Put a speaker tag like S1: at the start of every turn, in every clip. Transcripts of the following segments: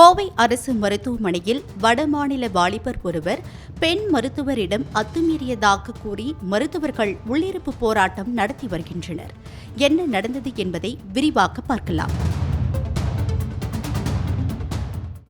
S1: கோவை அரசு மருத்துவமனையில் வடமாநில வாலிபர் ஒருவர் பெண் மருத்துவரிடம் அத்துமீறியதாக கூறி மருத்துவர்கள் உள்ளிருப்பு போராட்டம் நடத்தி வருகின்றனர். என்ன நடந்தது என்பதை விரிவாக பார்க்கலாம்.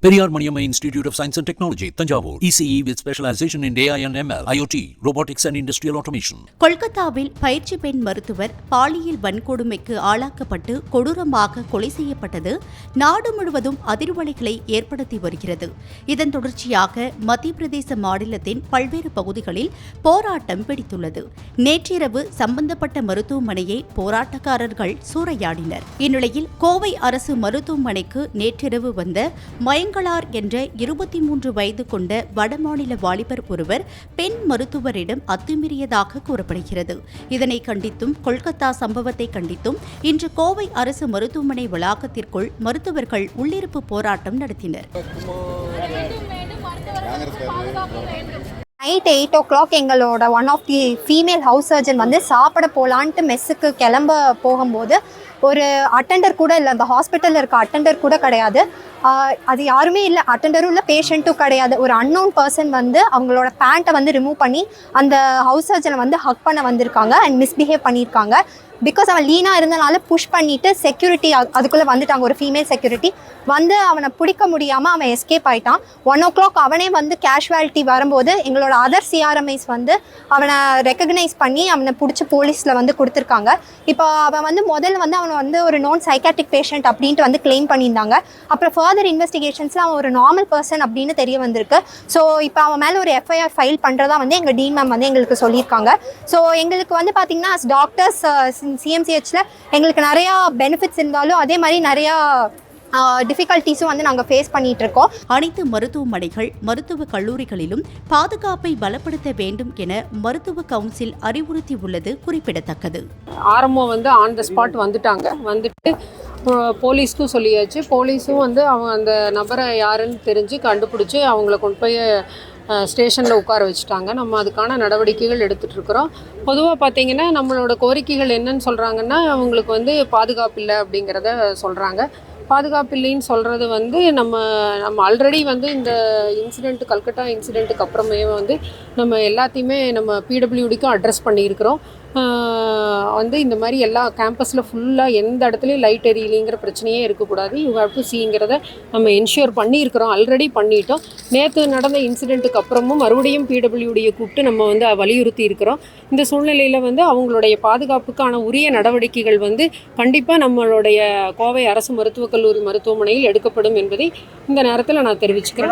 S2: Periyar Maniamma institute of science and technology Thanjavur ECE with specialisation in AI and ML IoT robotics and industrial automation
S1: கொல்கத்தாவில் பயிற்சி பெண் மருத்துவர் பாலியல் வன்கொடுமைக்கு ஆளாக்கப்பட்டு கொடூரமாக கொலை செய்யப்பட்டது நாடு முழுவதும் அதிர்வலைகளை ஏற்படுத்தி வருகிறது. இதன் தொடர்ச்சியாக மத்திய பிரதேச மாநிலத்தின் பல்வேறு பகுதிகளில் போராட்டம் பிடித்துள்ளது நேற்றிரவு சம்பந்தப்பட்ட மருத்துவமனையை போராட்டக்காரர்கள் சூறையாடினர். இந்நிலையில் கோவை அரசு மருத்துவமனைக்கு நேற்றிரவு வந்த மயங்க மயங்களார் என்ற இருபத்தி மூன்று வயது கொண்ட வடமாநில வாலிபர் ஒருவர் பெண் மருத்துவரிடம் அத்துமீறியதாக கூறப்படுகிறது. இதனை கண்டித்தும் கொல்கத்தா சம்பவத்தை கண்டித்தும் இன்று கோவை அரசு மருத்துவமனை வளாகத்திற்குள் மருத்துவர்கள் உள்ளிருப்பு போராட்டம் நடத்தினர்.
S3: நைட் எயிட் ஓ கிளாக் எங்களோட one of the female house surgeon வந்து சாப்பிட போகலான்ட்டு மெஸ்ஸுக்கு கிளம்ப போகும்போது ஒரு அட்டெண்டர் கூட இல்லை அந்த ஹாஸ்பிட்டலில் இருக்க அட்டெண்டர் கூட கிடையாது. அது யாருமே இல்லை. அட்டெண்டரும் இல்லை பேஷண்ட்டும் கிடையாது. ஒரு அன்னோன் பர்சன் வந்து அவங்களோட பேண்ட்டை வந்து ரிமூவ் பண்ணி அந்த ஹவுஸ் சர்ஜனை வந்து ஹக் பண்ண வந்திருக்காங்க அண்ட் மிஸ்பிஹேவ் பண்ணியிருக்காங்க பிகாஸ் அவன் லீனாக இருந்தனால புஷ் பண்ணிவிட்டு செக்யூரிட்டி அதுக்குள்ளே வந்துட்டாங்க. ஒரு ஃபீமேல் செக்யூரிட்டி வந்து அவனை பிடிக்க முடியாமல் அவன் எஸ்கேப் ஆயிட்டான். ஒன் ஓ கிளாக் அவனே வந்து கேஷுவாலிட்டி வரும்போது எங்களோட அதர் சிஆர்எம்ஐஸ் வந்து அவனை ரெக்கக்னைஸ் பண்ணி அவனை பிடிச்சி போலீஸில் வந்து கொடுத்துருக்காங்க. இப்போ அவன் வந்து முதல்ல வந்து அவன் வந்து ஒரு நான் சைக்காட்டிக் பேஷண்ட் அப்படின்ட்டு வந்து கிளைம் பண்ணியிருந்தாங்க. அப்புறம் ஃபர்தர் இன்வெஸ்டிகேஷன்ஸில் அவன் ஒரு நார்மல் பர்சன் அப்படின்னு தெரிய வந்திருக்கு. ஸோ இப்போ அவன் மேலே ஒரு எஃப்ஐஆர் ஃபைல் பண்ணுறதா வந்து எங்கள் டீன் மேம் வந்து எங்களுக்கு சொல்லியிருக்காங்க. ஸோ எங்களுக்கு வந்து பார்த்திங்கன்னா டாக்டர்ஸ் சிஎம்சிஹெச்சில் எங்களுக்கு நிறையா பெனிஃபிட்ஸ் இருந்தாலும் அதே மாதிரி நிறையா டிஃபிகல்ட்டிஸும் வந்து நாங்கள் ஃபேஸ் பண்ணிகிட்டு இருக்கோம்
S1: அனைத்து மருத்துவமனைகள் மருத்துவக் கல்லூரிகளிலும் பாதுகாப்பை பலப்படுத்த வேண்டும் என மருத்துவ கவுன்சில் அறிவுறுத்தியுள்ளது குறிப்பிடத்தக்கது.
S4: ஆரம்பம் வந்து ஆன் த ஸ்பாட் வந்துட்டாங்க. வந்துட்டு போலீஸ்க்கும் சொல்லியாச்சு. போலீஸும் வந்து அவங்க அந்த நபரை யாருன்னு தெரிஞ்சு கண்டுபிடிச்சி அவங்கள கொண்டு போய் ஸ்டேஷனில் உட்கார வச்சுட்டாங்க. நம்ம அதுக்கான நடவடிக்கைகள் எடுத்துகிட்டு இருக்கிறோம் பொதுவாக பார்த்தீங்கன்னா நம்மளோட கோரிக்கைகள் என்னன்னு சொல்கிறாங்கன்னா அவங்களுக்கு வந்து பாதுகாப்பு இல்லை அப்படிங்கிறத சொல்கிறாங்க பாதுகாப்பு இல்லைன்னு சொல்கிறது வந்து நம்ம நம்ம ஆல்ரெடி வந்து இந்த இன்சிடெண்ட் கல்கட்டா இன்சிடெண்ட்டுக்கு அப்புறமே வந்து நம்ம எல்லாத்தையுமே நம்ம பிடபிள்யூடிக்கும் அட்ரஸ் பண்ணியிருக்கிறோம். வந்து இந்த மாதிரி எல்லா கேம்பஸில் ஃபுல்லாக எந்த இடத்துலையும் லைட் எரியலைங்கிற பிரச்சனையே இருக்கக்கூடாது. யூ ஹேவ் டு சீங்கிறத நம்ம என்ஷூர் பண்ணியிருக்கிறோம். ஆல்ரெடி பண்ணிட்டோம். நேற்று நடந்த இன்சிடெண்ட்டுக்கு அப்புறமும் மறுபடியும் பிடபிள்யூடியை கூப்பிட்டு நம்ம வந்து வலியுறுத்தி இருக்கிறோம். இந்த சூழ்நிலையில் வந்து அவங்களுடைய பாதுகாப்புக்கான உரிய நடவடிக்கைகள் வந்து கண்டிப்பாக நம்மளுடைய கோவை அரசு மருத்துவக் கல்லூரி மருத்துவமனையில் எடுக்கப்படும் என்பதை இந்த நேரத்தில் நான் தெரிவிச்சுக்கிறேன்.